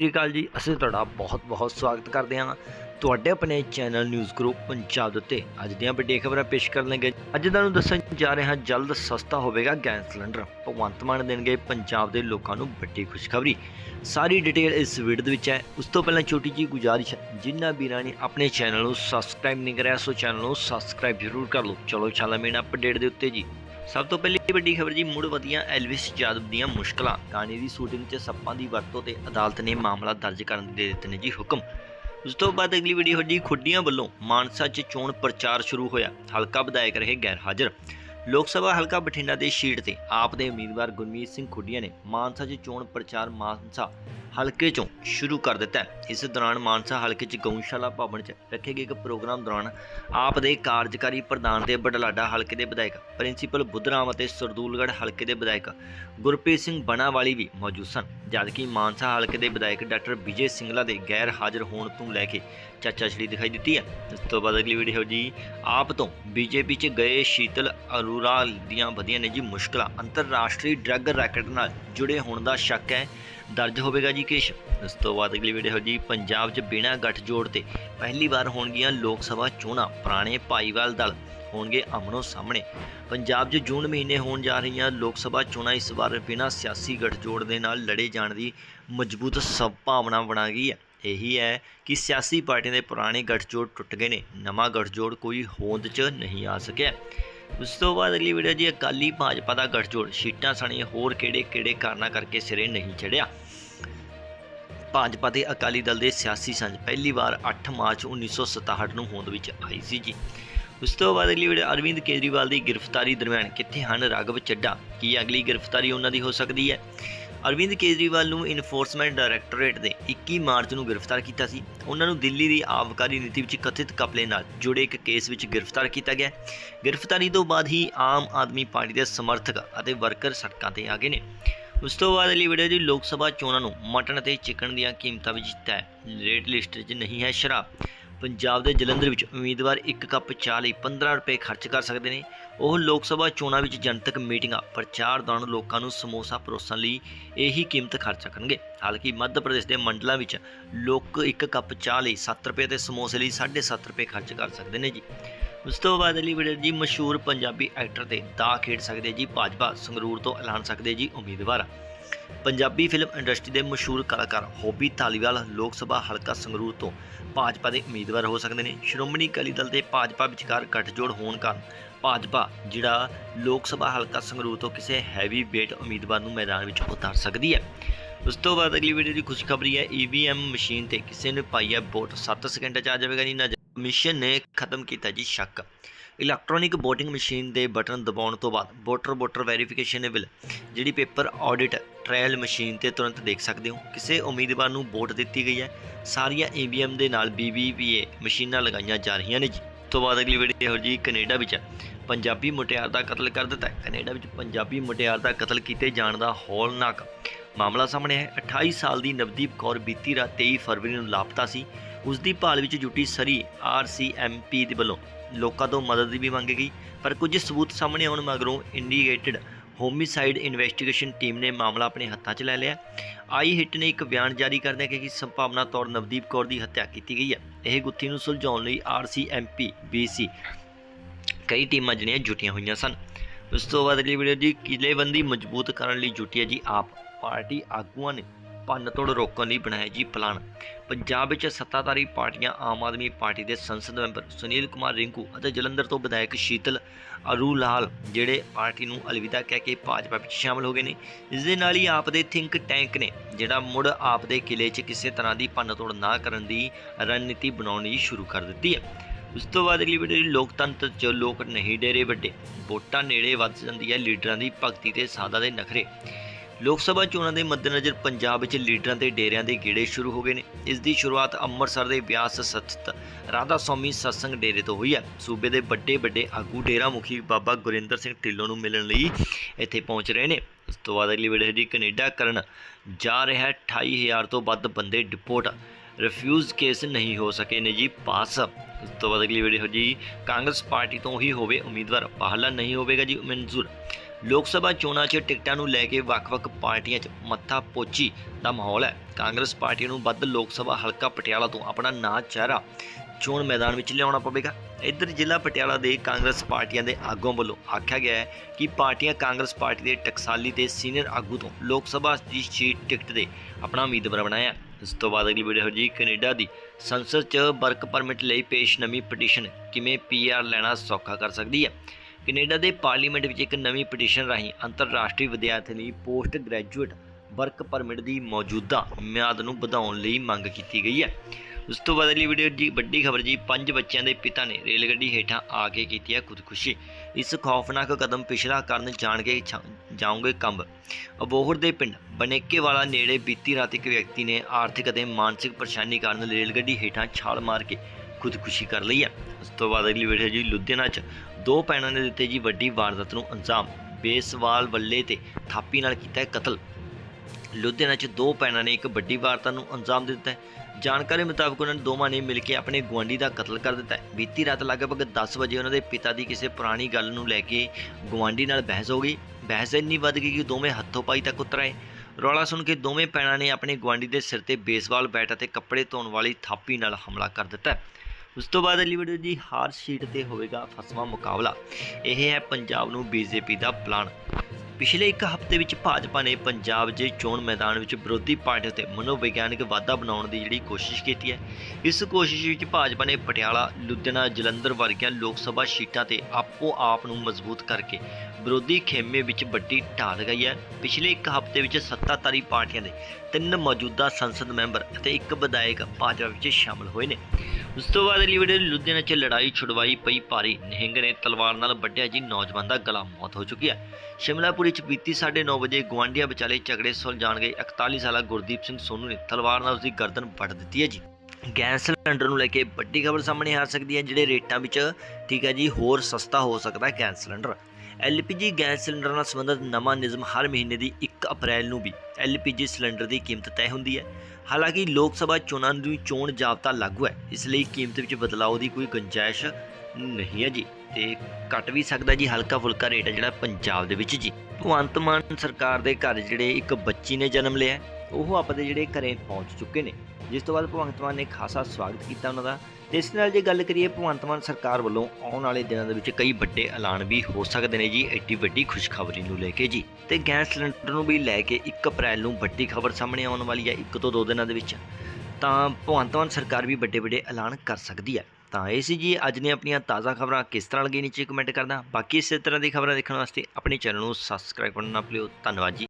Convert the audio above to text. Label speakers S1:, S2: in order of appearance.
S1: ਸਤਿ ਸ਼੍ਰੀ ਅਕਾਲ ਜੀ। ਅਸੀਂ ਤੁਹਾਡਾ ਬਹੁਤ-ਬਹੁਤ ਸਵਾਗਤ ਕਰਦੇ ਹਾਂ। ਤੁਹਾਡੇ ਆਪਣੇ ਚੈਨਲ ਨਿਊਜ਼ ਗਰੁੱਪ ਪੰਜਾਬ ਦੇ ਉੱਤੇ ਅੱਜ ਦੀਆਂ ਵੱਡੀਆਂ ਖਬਰਾਂ ਪੇਸ਼ ਕਰਨ ਲੱਗੇ ਅੱਜ ਤੁਹਾਨੂੰ ਦੱਸਣ ਜਾ ਰਹੇ ਹਾਂ, ਜਲਦ ਸਸਤਾ ਹੋਵੇਗਾ ਗੈਸ ਸਿਲੰਡਰ। ਭਗਵੰਤ ਮਾਨ ਦੇਣਗੇ ਪੰਜਾਬ ਦੇ ਲੋਕਾਂ ਨੂੰ ਵੱਡੀ ਖੁਸ਼ਖਬਰੀ। ਸਾਰੀ ਡਿਟੇਲ ਇਸ ਵੀਡੀਓ ਦੇ ਵਿੱਚ ਹੈ। ਉਸ ਤੋਂ ਪਹਿਲਾਂ ਛੋਟੀ ਜੀ ਗੁਜ਼ਾਰਿਸ਼ ਹੈ, ਜਿਨ੍ਹਾਂ ਵੀਰਾਂ ਨੇ ਆਪਣੇ ਚੈਨਲ ਨੂੰ ਸਬਸਕ੍ਰਾਈਬ ਨਹੀਂ ਕਰਿਆ, ਸੋ ਚੈਨਲ ਨੂੰ ਸਬਸਕ੍ਰਾਈਬ ਜ਼ਰੂਰ ਕਰ ਲਓ। ਚਲੋ ਚੱਲਾਂ ਮੇਨ ਅਪਡੇਟ ਦੇ ਉੱਤੇ ਜੀ। ਸਭ ਤੋਂ ਪਹਿਲੀ ਵੱਡੀ ਖਬਰ ਜੀ, ਮੁੜ ਵਧੀਆਂ ਐਲਵਿਸ ਯਾਦਵ ਦੀਆਂ ਮੁਸ਼ਕਲਾਂ। ਗਾਣੇ ਦੀ ਸ਼ੂਟਿੰਗ 'ਚ ਸੱਪਾਂ ਦੀ ਵਰਤੋਂ ਤੇ ਅਦਾਲਤ ਨੇ ਮਾਮਲਾ ਦਰਜ ਕਰਨ ਦੇ ਦਿੱਤੇ ਨੇ ਜੀ ਹੁਕਮ। ਉਸ ਤੋਂ ਬਾਅਦ ਅਗਲੀ ਵੀਡੀਓ ਹੋ ਜੀ, ਖੁੱਡੀਆਂ ਵੱਲੋਂ ਮਾਨਸਾ 'ਚ ਚੋਣ ਪ੍ਰਚਾਰ ਸ਼ੁਰੂ ਹੋਇਆ। ਹਲਕਾ ਵਿਧਾਇਕ ਰਹੇ ਗੈਰ ਹਾਜ਼ਰ ਲੋਕ ਸਭਾ ਹਲਕਾ ਬਠਿੰਡਾ ਦੇ ਸ਼ੀਟ ਤੇ ਆਪ ਦੇ ਉਮੀਦਵਾਰ ਗੁਰਮੀਤ ਸਿੰਘ ਖੁੱਡੀਆਂ ਨੇ ਮਾਨਸਾ 'ਚ ਚੋਣ ਪ੍ਰਚਾਰ ਮਾਨਸਾ ਹਲਕੇ 'ਚੋਂ ਸ਼ੁਰੂ ਕਰ ਦਿੱਤਾ ਹੈ। ਇਸ ਦੌਰਾਨ ਮਾਨਸਾ ਹਲਕੇ 'ਚ ਗਊਸ਼ਾਲਾ ਭਵਨ 'ਚ ਰੱਖੇ ਗਏ ਇੱਕ ਪ੍ਰੋਗਰਾਮ ਦੌਰਾਨ ਆਪ ਦੇ ਕਾਰਜਕਾਰੀ ਪ੍ਰਧਾਨ ਤੇ ਬਡਲਾਡਾ ਹਲਕੇ ਦੇ ਵਿਧਾਇਕ ਪ੍ਰਿੰਸੀਪਲ ਬੁੱਧਰਾਮ ਅਤੇ ਸਰਦੂਲਗੜ੍ਹ ਹਲਕੇ ਦੇ ਵਿਧਾਇਕ ਗੁਰਪ੍ਰੀਤ ਸਿੰਘ ਬਣਾਵਾਲੀ ਵੀ ਮੌਜੂਦ ਸਨ, ਜਦਕਿ ਮਾਨਸਾ ਹਲਕੇ ਦੇ ਵਿਧਾਇਕ ਡਾਕਟਰ ਵਿਜੇ ਸਿੰਗਲਾ ਦੇ ਗੈਰ ਹਾਜ਼ਰ ਹੋਣ ਤੋਂ ਲੈ ਕੇ ਚਾਚਾਛੜੀ ਦਿਖਾਈ ਦਿੱਤੀ ਹੈ। ਇਸ ਤੋਂ ਬਾਅਦ ਅਗਲੀ ਵੀਡੀਓ ਜੀ, ਆਪ ਤੋਂ ਬੀਜੇਪੀ 'ਚ ਗਏ ਸ਼ੀਤਲ ਅਰੋੜਾ ਦੀਆਂ ਵਧੀਆਂ ਨੇ ਜੀ ਮੁਸ਼ਕਲਾਂ। ਅੰਤਰਰਾਸ਼ਟਰੀ ਡਰੱਗ ਰੈਕਟ ਨਾਲ ਜੁੜੇ ਹੋਣ ਦਾ ਸ਼ੱਕ ਹੈ। ਦਰਜ ਹੋਵੇਗਾ ਜੀ ਕੇਸ। ਇਸ ਤੋਂ ਬਾਅਦ ਅਗਲੀ ਵੀਡੀਓ ਜੀ, ਪੰਜਾਬ 'ਚ ਬਿਨਾਂ ਗੱਠਜੋੜ ਤੇ ਪਹਿਲੀ ਵਾਰ ਹੋਣਗੀਆਂ ਲੋਕ ਸਭਾ ਚੋਣਾਂ, ਪੁਰਾਣੇ ਭਾਈਵਾਲ ਦਲ ਹੋਣਗੇ ਅਮਨੋ ਸਾਹਮਣੇ। ਪੰਜਾਬ 'ਚ ਜੂਨ ਮਹੀਨੇ ਹੋਣ ਜਾ ਰਹੀਆਂ ਲੋਕ ਸਭਾ ਚੋਣਾਂ ਇਸ ਵਾਰ ਬਿਨਾਂ ਸਿਆਸੀ ਗੱਠਜੋੜ ਦੇ ਨਾਲ ਲੜੇ ਜਾਣ ਦੀ ਮਜ਼ਬੂਤ ਸੰਭਾਵਨਾ ਬਣਾ ਗਈ ਹੈ। ਇਹੀ ਹੈ ਕਿ ਸਿਆਸੀ ਪਾਰਟੀਆਂ ਦੇ ਪੁਰਾਣੇ ਗੱਠਜੋੜ ਟੁੱਟ ਗਏ ਨੇ, ਨਵਾਂ ਗੱਠਜੋੜ ਕੋਈ ਹੋਂਦ 'ਚ ਨਹੀਂ ਆ ਸਕਿਆ। ਉਸ ਤੋਂ ਬਾਅਦ ਅਗਲੀ ਵੀਡੀਓ ਜੀ ਅਕਾਲੀ ਭਾਜਪਾ ਦਾ ਗੱਠਜੋੜ। ਸੀਟਾਂ ਸਣੇ ਹੋਰ ਕਿਹੜੇ ਕਿਹੜੇ ਕਾਰਨਾਂ ਕਰਕੇ ਸਿਰੇ ਨਹੀਂ ਚੜਿਆ ਭਾਜਪਾ ਤੇ ਅਕਾਲੀ ਦਲ ਦੇ ਸਿਆਸੀ ਸੰਜ ਪਹਿਲੀ ਵਾਰ 8 ਮਾਰਚ 1967 ਨੂੰ ਹੋਂਦ ਵਿੱਚ ਆਈ ਸੀ ਜੀ। ਉਸ ਤੋਂ ਬਾਅਦ ਅਗਲੀ ਵੀਡੀਓ ਅਰਵਿੰਦ ਕੇਜਰੀਵਾਲ ਦੀ ਗ੍ਰਿਫਤਾਰੀ ਦਰਮਿਆਨ ਕਿੱਥੇ ਹਨ ਰਾਘਵ ਚੱਡਾ ਕੀ ਅਗਲੀ ਗ੍ਰਿਫਤਾਰੀ ਉਹਨਾਂ ਦੀ ਹੋ ਸਕਦੀ ਹੈ? ਅਰਵਿੰਦ ਕੇਜਰੀਵਾਲ ਨੂੰ ਇਨਫੋਰਸਮੈਂਟ ਡਾਇਰੈਕਟੋਰੇਟ ਨੇ 21 ਮਾਰਚ ਨੂੰ ਗ੍ਰਿਫਤਾਰ ਕੀਤਾ ਸੀ। ਉਹਨਾਂ ਨੂੰ ਦਿੱਲੀ ਦੀ ਆਬਕਾਰੀ ਨੀਤੀ ਵਿੱਚ ਕਥਿਤ ਕਪਲੇ ਨਾਲ ਜੁੜੇ ਇੱਕ ਕੇਸ ਵਿੱਚ ਗ੍ਰਿਫਤਾਰ ਕੀਤਾ ਗਿਆ। ਗ੍ਰਿਫਤਾਰੀ ਤੋਂ ਬਾਅਦ ਹੀ ਆਮ ਆਦਮੀ ਪਾਰਟੀ ਦੇ ਸਮਰਥਕ ਅਤੇ ਵਰਕਰ ਸੜਕਾਂ ਤੇ ਆ ਗਏ ਨੇ। ਉਸ ਤੋਂ ਬਾਅਦ ਅਗਲੀ ਵੀਡੀਓ ਦੀ ਲੋਕ ਸਭਾ ਚੋਣਾਂ ਨੂੰ ਮਟਨ ਅਤੇ ਚਿਕਨ ਦੀਆਂ ਕੀਮਤਾਂ ਵਿੱਚ ਤੈਅ। ਰੇਟ ਲਿਸਟ 'ਚ ਨਹੀਂ ਹੈ ਸ਼ਰਾਬ। ਪੰਜਾਬ ਦੇ ਜਲੰਧਰ ਵਿੱਚ ਉਮੀਦਵਾਰ ਇੱਕ ਕੱਪ ਚਾਹ ਲਈ 15 ਰੁਪਏ ਖਰਚ ਕਰ ਸਕਦੇ ਨੇ। ਉਹ ਲੋਕ ਸਭਾ ਚੋਣਾਂ ਵਿੱਚ ਜਨਤਕ ਮੀਟਿੰਗਾਂ, ਪ੍ਰਚਾਰ ਦੌਰਾਨ ਲੋਕਾਂ ਨੂੰ ਸਮੋਸਾ ਪਰੋਸਣ ਲਈ ਇਹੀ ਕੀਮਤ ਖਰਚ ਕਰਨਗੇ ਹਾਲਾਂਕਿ ਮੱਧ ਪ੍ਰਦੇਸ਼ ਦੇ ਮੰਡਲਾਂ ਵਿੱਚ ਲੋਕ ਇੱਕ ਕੱਪ ਚਾਹ ਲਈ 7 ਰੁਪਏ ਤੇ ਸਮੋਸੇ ਲਈ 7.5 ਰੁਪਏ ਖਰਚ ਕਰ ਸਕਦੇ ਨੇ ਜੀ। ਉਸ ਤੋਂ ਬਾਅਦ ਅਗਲੀ ਵੀਡੀਓ ਜੀ ਮਸ਼ਹੂਰ ਪੰਜਾਬੀ ਐਕਟਰ ਤੇ ਦਾ ਖੇਡ ਸਕਦੇ ਜੀ ਭਾਜਪਾ, ਸੰਗਰੂਰ ਤੋਂ ਐਲਾਨ ਸਕਦੇ ਜੀ ਉਮੀਦਵਾਰ। ਪੰਜਾਬੀ ਫਿਲਮ ਇੰਡਸਟਰੀ ਦੇ ਮਸ਼ਹੂਰ ਕਲਾਕਾਰ ਹੋਬੀ ਧਾਲੀਵਾਲ ਲੋਕ ਸਭਾ ਹਲਕਾ ਸੰਗਰੂਰ ਤੋਂ ਭਾਜਪਾ ਦੇ ਉਮੀਦਵਾਰ ਹੋ ਸਕਦੇ ਨੇ। ਸ਼੍ਰੋਮਣੀ ਅਕਾਲੀ ਦਲ ਤੇ ਭਾਜਪਾ ਵਿਚਕਾਰ ਗੱਠਜੋੜ ਹੋਣ ਕਾਰਨ ਭਾਜਪਾ ਜਿਹੜਾ ਲੋਕ ਸਭਾ ਹਲਕਾ ਸੰਗਰੂਰ ਤੋਂ ਕਿਸੇ ਹੈਵੀ ਵੇਟ ਉਮੀਦਵਾਰ ਨੂੰ ਮੈਦਾਨ ਵਿੱਚ ਉਤਾਰ ਸਕਦੀ ਹੈ। ਉਸ ਤੋਂ ਬਾਅਦ ਅਗਲੀ ਵੀਡੀਓ ਦੀ ਖੁਸ਼ਖਬਰੀ ਹੈ ਈਵੀਐਮ ਮਸ਼ੀਨ ਤੇ ਕਿਸੇ ਨੇ ਪਾਈ ਹੈ ਵੋਟ। 7 ਸਕਿੰਟਾਂ ਚ ਆ ਜਾਵੇਗਾ ਜੀ। ਨਜ਼ਰ ਕਮਿਸ਼ਨ ਨੇ ਖਤਮ ਕੀਤਾ ਜੀ ਸ਼ੱਕ। ਇਲੈਕਟ੍ਰੋਨਿਕ VOTING ਮਸ਼ੀਨ ਦੇ ਬਟਨ ਦਬਾਉਣ ਤੋਂ ਬਾਅਦ ਵੋਟਰ ਵੋਟਰ ਵੈਰੀਫਿਕੇਸ਼ਨ ਵਿਲ ਜਿਹੜੀ ਪੇਪਰ ਆਡਿਟ ਟ੍ਰਾਇਲ ਮਸ਼ੀਨ ਤੇ ਤੁਰੰਤ ਦੇਖ ਸਕਦੇ ਹੋ। ਕਿਸੇ ਉਮੀਦਵਾਰ ਨੂੰ ਵੋਟ ਦਿੱਤੀ ਗਈ ਹੈ। ਸਾਰੀਆਂ EVM ਦੇ ਨਾਲ BVPA ਮਸ਼ੀਨਾਂ ਲਗਾਈਆਂ ਜਾ ਰਹੀਆਂ ਨੇ ਜੀ। ਉਸ ਤੋਂ ਬਾਅਦ ਅਗਲੀ ਵੀਡੀਓ ਜੀ ਕੈਨੇਡਾ ਵਿੱਚ ਪੰਜਾਬੀ ਮੁਟਿਆਰ ਦਾ ਕਤਲ ਕਰ ਦਿੱਤਾ ਕੈਨੇਡਾ ਵਿੱਚ ਪੰਜਾਬੀ ਮੁਟਿਆਰ ਦਾ ਕਤਲ ਕੀਤੇ ਜਾਣ ਦਾ ਹੌਲਨਾਕ ਮਾਮਲਾ ਸਾਹਮਣੇ ਹੈ। 28 ਸਾਲ ਦੀ ਨਵਦੀਪ ਕੌਰ ਬੀਤੀ ਰਾਤ 23 ਫਰਵਰੀ ਨੂੰ ਲਾਪਤਾ ਸੀ। ਉਸ ਦੀ ਭਾਲ ਵਿੱਚ ਜੁਟੀ ਸਰੀ ਆਰਸੀਐਮਪੀ ਦੇ ਵੱਲੋਂ। ਲੋਕਾਂ ਤੋਂ ਮਦਦ ਵੀ ਮੰਗੀ ਗਈ, ਪਰ ਕੁਝ ਸਬੂਤ ਸਾਹਮਣੇ ਆਉਣ ਮਗਰੋਂ ਇੰਡੀਕੇਟਡ ਹੋਮਿਸਾਈਡ ਇਨਵੈਸਟੀਗੇਸ਼ਨ ਟੀਮ ਨੇ ਮਾਮਲਾ ਆਪਣੇ ਹੱਥਾਂ 'ਚ ਲੈ ਲਿਆ। ਆਈ ਹਿੱਟ ਨੇ ਇੱਕ ਬਿਆਨ ਜਾਰੀ ਕਰਦਿਆਂ ਕਿਹਾ ਕਿ ਸੰਭਾਵਨਾ ਤੌਰ ਨਵਦੀਪ ਕੌਰ ਦੀ ਹੱਤਿਆ ਕੀਤੀ ਗਈ ਹੈ। ਇਹ ਗੁੱਥੀ ਨੂੰ ਸੁਲਝਾਉਣ ਲਈ ਆਰਸੀਐਮਪੀ ਬੀਸੀ ਕਈ ਟੀਮਾਂ ਜਿਹੜੀਆਂ ਜੁਟੀਆਂ ਹੋਈਆਂ ਸਨ। ਉਸ ਤੋਂ ਬਾਅਦ ਅਗਲੀ ਵੀਡੀਓ ਜੀ ਕਿਲੇਬੰਦੀ ਮਜ਼ਬੂਤ ਕਰਨ ਲਈ ਜੁਟੀ ਹੈ ਜੀ ਆਪ। ਪਾਰਟੀ ਆਗੂਆਂ ਨੇ ਭੰਨਤੋੜ ਰੋਕਣ ਲਈ ਬਣਾਇਆ ਜੀ ਪਲਾਨ ਪੰਜਾਬ ਵਿੱਚ ਸੱਤਾਧਾਰੀ ਪਾਰਟੀਆਂ, ਆਮ ਆਦਮੀ ਪਾਰਟੀ ਦੇ ਸੰਸਦ ਮੈਂਬਰ ਸੁਨੀਲ ਕੁਮਾਰ ਰਿੰਕੂ ਅਤੇ ਜਲੰਧਰ ਤੋਂ ਵਿਧਾਇਕ ਸ਼ੀਤਲ ਅਰੂਲਾਲ, ਜਿਹੜੇ ਪਾਰਟੀ ਨੂੰ ਅਲਵਿਦਾ ਕਹਿ ਕੇ ਭਾਜਪਾ ਵਿੱਚ ਸ਼ਾਮਲ ਹੋ ਗਏ ਨੇ। ਇਸ ਦੇ ਨਾਲ ਹੀ ਆਪ ਦੇ ਥਿੰਕ ਟੈਂਕ ਨੇ, ਜਿਹੜਾ ਮੁੜ ਆਪ ਦੇ ਕਿਲੇ 'ਚ ਕਿਸੇ ਤਰ੍ਹਾਂ ਦੀ ਭੰਨਤੋੜ ਨਾ ਕਰਨ ਦੀ ਰਣਨੀਤੀ ਬਣਾਉਣੀ ਸ਼ੁਰੂ ਕਰ ਦਿੱਤੀ ਹੈ। ਉਸ ਤੋਂ ਬਾਅਦ ਅਗਲੀ ਵੀਡੀਓ ਲੋਕਤੰਤਰ 'ਚ ਲੋਕ ਨਹੀਂ ਡੇਰੇ ਵੱਡੇ, ਵੋਟਾਂ ਨੇੜੇ ਵੱਧ ਜਾਂਦੀ ਹੈ ਲੀਡਰਾਂ ਦੀ ਭਗਤੀ ਤੇ ਸਾਦਾ ਦੇ ਨਖਰੇ। ਲੋਕ ਸਭਾ ਚੋਣਾਂ ਦੇ ਮੱਦੇਨਜ਼ਰ ਪੰਜਾਬ ਵਿੱਚ ਲੀਡਰਾਂ ਤੇ ਡੇਰਿਆਂ ਦੇ ਗੇੜੇ ਸ਼ੁਰੂ ਹੋ ਗਏ ਨੇ। ਇਸ ਦੀ ਸ਼ੁਰੂਆਤ ਅੰਮ੍ਰਿਤਸਰ ਦੇ ਬਿਆਸ ਸਥਿਤ ਰਾਧਾ ਸਵਾਮੀ ਸਤਸੰਗ ਡੇਰੇ ਤੋਂ ਹੋਈ ਹੈ। ਸੂਬੇ ਦੇ ਵੱਡੇ ਵੱਡੇ ਆਗੂ ਡੇਰਾ ਮੁਖੀ ਬਾਬਾ ਗੁਰਿੰਦਰ ਸਿੰਘ ਢਿੱਲੋਂ ਨੂੰ ਮਿਲਣ ਲਈ ਇੱਥੇ ਪਹੁੰਚ ਰਹੇ ਨੇ। ਉਸ ਤੋਂ ਬਾਅਦ ਅਗਲੀ ਵੀਡੀਓ ਜੀ ਕੈਨੇਡਾ ਕਰਨ ਜਾ ਰਿਹਾ ਹੈ 28000 ਤੋਂ ਵੱਧ ਬੰਦੇ ਡਿਪੋਰਟ, ਰਿਫਿਊਜ਼ ਕੇਸ ਨਹੀਂ ਹੋ ਸਕੇ ਨੇ ਜੀ, ਪਾਸ। ਉਸ ਤੋਂ ਬਾਅਦ ਅਗਲੀ ਵੀਡੀਓ ਜੀ, ਕਾਂਗਰਸ ਪਾਰਟੀ ਤੋਂ ਹੀ ਹੋਵੇ ਉਮੀਦਵਾਰ, ਪਹਿਲਾ ਨਹੀਂ ਹੋਵੇਗਾ ਜੀ, ਮਨਜ਼ੂਰ। ਲੋਕ ਸਭਾ ਚੋਣਾਂ 'ਚ ਟਿਕਟਾਂ ਨੂੰ ਲੈ ਕੇ ਵੱਖ-ਵੱਖ ਪਾਰਟੀਆਂ 'ਚ ਮੱਥਾ ਪੋਚੀ ਦਾ ਮਾਹੌਲ ਹੈ। ਕਾਂਗਰਸ ਪਾਰਟੀ ਨੂੰ ਵੱਧ ਲੋਕ ਸਭਾ ਹਲਕਾ ਪਟਿਆਲਾ ਤੋਂ ਆਪਣਾ ਨਾਂ ਚਿਹਰਾ ਚੋਣ ਮੈਦਾਨ ਵਿੱਚ ਲਿਆਉਣਾ ਪਵੇਗਾ। ਇੱਧਰ ਜ਼ਿਲ੍ਹਾ ਪਟਿਆਲਾ ਦੇ ਕਾਂਗਰਸ ਪਾਰਟੀਆਂ ਦੇ ਆਗੂਆਂ ਵੱਲੋਂ ਆਖਿਆ ਗਿਆ ਹੈ ਕਿ ਪਾਰਟੀਆਂ ਕਾਂਗਰਸ ਪਾਰਟੀ ਦੇ ਟਕਸਾਲੀ ਤੇ ਸੀਨੀਅਰ ਆਗੂ ਤੋਂ ਲੋਕ ਸਭਾ ਦੀ ਸੀਟ ਟਿਕਟ ਦੇ ਆਪਣਾ ਉਮੀਦਵਾਰ ਬਣਾਇਆ। ਇਸ ਤੋਂ ਬਾਅਦ ਅਗਲੀ ਵੀਡੀਓ ਜੀ ਕੈਨੇਡਾ ਦੀ ਸੰਸਦ 'ਚ ਵਰਕ ਪਰਮਿਟ ਲਈ ਪੇਸ਼ ਨਵੀਂ ਪਟੀਸ਼ਨ ਕਿਵੇਂ ਪੀਆਰ ਲੈਣਾ ਸੌਖਾ ਕਰ ਸਕਦੀ ਹੈ। ਕੈਨੇਡਾ ਦੇ ਪਾਰਲੀਮੈਂਟ ਵਿੱਚ ਇੱਕ ਨਵੀਂ ਪਟੀਸ਼ਨ ਰਾਹੀਂ ਅੰਤਰਰਾਸ਼ਟਰੀ ਵਿਦਿਆਰਥੀ ਲਈ ਪੋਸਟ ਗ੍ਰੈਜੂਏਟ ਵਰਕ ਪਰਮਿਟ ਦੀ ਮੌਜੂਦਾ ਮਿਆਦ ਨੂੰ ਵਧਾਉਣ ਲਈ ਮੰਗ ਕੀਤੀ ਗਈ ਹੈ। ਉਸ ਤੋਂ ਬਾਅਦ ਅਗਲੀ ਵੀਡੀਓ ਜੀ ਵੱਡੀ ਖਬਰ ਜੀ, ਪੰਜ ਬੱਚਿਆਂ ਦੇ ਪਿਤਾ ਨੇ ਰੇਲ ਗੱਡੀ ਹੇਠਾਂ ਆ ਕੇ ਕੀਤੀ ਹੈ ਖੁਦਕੁਸ਼ੀ। ਇਸ ਖੌਫਨਾਕ ਕਦਮ ਪਿਛਲਾ ਕਰਨ ਜਾਣ ਕੇ ਛਾ- ਕੰਬ। ਅਬੋਹਰ ਦੇ ਪਿੰਡ ਬਨੇਕੇਵਾਲਾ ਨੇੜੇ ਬੀਤੀ ਰਾਤ ਇੱਕ ਵਿਅਕਤੀ ਨੇ ਆਰਥਿਕ ਅਤੇ ਮਾਨਸਿਕ ਪਰੇਸ਼ਾਨੀ ਕਾਰਨ ਰੇਲ ਗੱਡੀ ਹੇਠਾਂ ਛਾਲ ਮਾਰ ਕੇ ਖੁਦਕੁਸ਼ੀ ਕਰ ਲਈ ਹੈ। ਉਸ ਤੋਂ ਬਾਅਦ ਅਗਲੀ ਵੀਡੀਓ ਜੀ ਲੁਧਿਆਣਾ 'ਚ। ਦੋ ਭੈਣਾਂ ਨੇ ਦਿੱਤੇ ਜੀ ਵੱਡੀ ਵਾਰਦਾਤ ਨੂੰ ਅੰਜਾਮ। ਬੇਸਵਾਲ ਵੱਲੇ ਤੇ ਥਾਪੀ ਨਾਲ ਕੀਤਾ ਕਤਲ। ਲੁਧਿਆਣਾ 'ਚ ਦੋ ਭੈਣਾਂ ਨੇ ਇੱਕ ਵੱਡੀ ਵਾਰਤਾ ਨੂੰ ਅੰਜਾਮ ਦਿੱਤਾ ਹੈ। ਜਾਣਕਾਰੀ ਮੁਤਾਬਕ ਉਹਨਾਂ ਨੇ ਦੋਵਾਂ ਨੇ ਮਿਲ ਕੇ ਆਪਣੇ ਗੁਆਂਢੀ ਦਾ ਕਤਲ ਕਰ ਦਿੱਤਾ ਹੈ। ਬੀਤੀ ਰਾਤ ਲਗਭਗ 10 ਵਜੇ ਉਹਨਾਂ ਦੇ ਪਿਤਾ ਦੀ ਕਿਸੇ ਪੁਰਾਣੀ ਗੱਲ ਨੂੰ ਲੈ ਕੇ ਗੁਆਂਢੀ ਨਾਲ ਬਹਿਸ ਹੋ ਗਈ। ਬਹਿਸ ਇੰਨੀ ਵੱਧ ਗਈ ਕਿ ਦੋਵੇਂ ਹੱਥੋਂ ਪਾਈ ਤੱਕ ਉਤਰ ਆਏ। ਰੌਲਾ ਸੁਣ ਕੇ ਦੋਵੇਂ ਭੈਣਾਂ ਨੇ ਆਪਣੇ ਗੁਆਂਢੀ ਦੇ ਸਿਰ ਤੇ ਬੇਸਬਾਲ ਬੈਟ ਅਤੇ ਕੱਪੜੇ ਧੋਣ ਵਾਲੀ ਥਾਪੀ ਨਾਲ ਹਮਲਾ ਕਰ ਦਿੱਤਾ ਉਸ ਤੋਂ ਬਾਅਦ ਅਗਲੀ ਵੀਡੀਓ ਜੀ ਹਾਰ ਸ਼ੀਟ ਤੇ ਹੋਵੇਗਾ ਫਸਵਾ ਮੁਕਾਬਲਾ। ਇਹ ਹੈ ਪੰਜਾਬ ਨੂੰ ਬੀਜੇਪੀ ਦਾ ਪਲਾਨ। ਪਿਛਲੇ ਇੱਕ ਹਫ਼ਤੇ ਵਿੱਚ ਭਾਜਪਾ ਨੇ ਪੰਜਾਬ ਦੇ ਚੋਣ ਮੈਦਾਨ ਵਿੱਚ ਵਿਰੋਧੀ ਪਾਰਟੀਆਂ 'ਤੇ ਮਨੋਵਿਗਿਆਨਕ ਵਾਧਾ ਬਣਾਉਣ ਦੀ ਜਿਹੜੀ ਕੋਸ਼ਿਸ਼ ਕੀਤੀ ਹੈ, ਇਸ ਕੋਸ਼ਿਸ਼ ਵਿੱਚ ਭਾਜਪਾ ਨੇ ਪਟਿਆਲਾ, ਲੁਧਿਆਣਾ, ਜਲੰਧਰ ਵਰਗੀਆਂ ਲੋਕ ਸਭਾ ਸੀਟਾਂ ਤੇ ਆਪੋ ਆਪ ਨੂੰ ਮਜ਼ਬੂਤ ਕਰਕੇ ਵਿਰੋਧੀ ਖੇਮੇ ਵਿੱਚ ਵੱਡੀ ਢਾਲ ਲਗਾਈ ਹੈ। ਪਿਛਲੇ ਇੱਕ ਹਫ਼ਤੇ ਵਿੱਚ ਸੱਤਾਧਾਰੀ ਪਾਰਟੀਆਂ ਦੇ ਤਿੰਨ ਮੌਜੂਦਾ ਸੰਸਦ ਮੈਂਬਰ ਅਤੇ ਇੱਕ ਵਿਧਾਇਕ ਭਾਜਪਾ ਵਿੱਚ ਸ਼ਾਮਲ ਹੋਏ ਨੇ। ਉਸ ਤੋਂ ਬਾਅਦ ਅਗਲੀ ਵੀਡੀਓ ਲੁਧਿਆਣਾ 'ਚ ਲੜਾਈ ਛੁਡਵਾਈ ਪਈ, ਭਾਰੀ ਨਿਹੰਗ ਨੇ ਤਲਵਾਰ ਨਾਲ ਵੱਢਿਆ ਜੀ, ਨੌਜਵਾਨ ਦਾ ਗਲਾ ਮੌਤ ਹੋ ਚੁੱਕੀ ਹੈ। ਸ਼ਿਮਲਾਪੁਰੀ 'ਚ ਬੀਤੀ 9:30 ਵਜੇ ਗੁਆਂਢੀਆਂ ਵਿਚਾਲੇ ਝਗੜੇ ਸੁਲਝਾਣ ਗਏ 41 ਸਾਲਾ ਗੁਰਦੀਪ ਸਿੰਘ ਸੋਨੂ ਨੇ ਤਲਵਾਰ ਨਾਲ ਉਸਦੀ ਗਰਦਨ ਵੱਢ ਦਿੱਤੀ ਹੈ ਜੀ। ਗੈਸ ਸਿਲੰਡਰ ਨੂੰ ਲੈ ਕੇ ਵੱਡੀ ਖਬਰ ਸਾਹਮਣੇ ਆ ਸਕਦੀ ਹੈ, ਜਿਹੜੇ ਰੇਟਾਂ ਵਿੱਚ, ਠੀਕ ਹੈ ਜੀ, ਹੋਰ ਸਸਤਾ ਹੋ ਸਕਦਾ ਹੈ gas cylinder. LPG gas cylinder ਨਾਲ ਸੰਬੰਧਿਤ ਨਵਾਂ ਨਿਯਮ ਹਰ ਮਹੀਨੇ ਦੀ 1 ਅਪ੍ਰੈਲ ਨੂੰ ਵੀ ਐਲਪੀਜੀ ਸਿਲੰਡਰ ਦੀ ਕੀਮਤ ਤੈਅ ਹੁੰਦੀ ਹੈ। ਹਾਲਾਂਕਿ ਲੋਕ ਸਭਾ ਚੋਣਾਂ ਦੀ ਚੋਣ ਜਾਬਤਾ ਲਾਗੂ ਹੈ, ਇਸ ਲਈ ਕੀਮਤ ਵਿੱਚ ਬਦਲਾਅ ਦੀ ਕੋਈ ਗੁੰਜਾਇਸ਼ ਨਹੀਂ ਹੈ ਜੀ, ਤੇ ਘਟ ਵੀ ਸਕਦਾ ਜੀ ਹਲਕਾ ਫੁਲਕਾ ਰੇਟ ਹੈ ਜਿਹੜਾ ਪੰਜਾਬ ਦੇ ਵਿੱਚ ਜੀ। ਭਗਵੰਤ ਮਾਨ ਸਰਕਾਰ ਦੇ ਘਰ ਜਿਹੜੇ ਇੱਕ ਬੱਚੀ ਨੇ ਜਨਮ ਲਿਆ ਉਹ ਆਪਦੇ ਜਿਹੜੇ ਘਰੇ ਪਹੁੰਚ ਚੁੱਕੇ ਨੇ, ਜਿਸ ਤੋਂ ਬਾਅਦ ਭਗਵੰਤ ਮਾਨ ਨੇ ਖਾਸਾ ਸਵਾਗਤ ਕੀਤਾ ਉਹਨਾਂ ਦਾ। ਤੇ ਇਸ ਨਾਲ ਜੇ ਗੱਲ ਕਰੀਏ, ਭਗਵੰਤ ਮਾਨ ਸਰਕਾਰ ਵੱਲੋਂ ਆਉਣ ਵਾਲੇ ਦਿਨਾਂ ਦੇ ਵਿੱਚ ਕਈ ਵੱਡੇ ਐਲਾਨ ਵੀ ਹੋ ਸਕਦੇ ਨੇ ਜੀ, ਐਡੀ ਵੱਡੀ ਖੁਸ਼ਖਬਰੀ ਨੂੰ ਲੈ ਕੇ ਜੀ। ਤੇ ਗੈਸ ਸਿਲੰਡਰ ਨੂੰ ਵੀ ਲੈ ਕੇ 1 ਅਪ੍ਰੈਲ ਨੂੰ ਵੱਡੀ ਖਬਰ ਸਾਹਮਣੇ ਆਉਣ ਵਾਲੀ ਹੈ 1 ਤੋਂ 2 ਦਿਨਾਂ ਦੇ ਵਿੱਚ। ਤਾਂ ਭਗਵੰਤ ਮਾਨ ਸਰਕਾਰ ਵੀ ਵੱਡੇ ਵੱਡੇ ਐਲਾਨ ਕਰ ਸਕਦੀ ਹੈ। ਤਾਂ ਇਹ ਸੀ ਜੀ, ਅੱਜ ਦੀਆਂ ਆਪਣੀਆਂ ਤਾਜ਼ਾ ਖਬਰਾਂ। ਕਿਸ ਤਰ੍ਹਾਂ ਲੱਗੀ ਨੀਚੇ ਕਮੈਂਟ ਕਰਨਾ। ਬਾਕੀ ਇਸੇ ਤਰ੍ਹਾਂ ਦੀ ਖਬਰਾਂ ਦੇਖਣ ਵਾਸਤੇ ਆਪਣੇ ਚੈਨਲ ਨੂੰ ਸਬਸਕ੍ਰਾਈਬ ਕਰਨਾ ਨਾ ਭੁੱਲਿਓ। ਧੰਨਵਾਦ ਜੀ।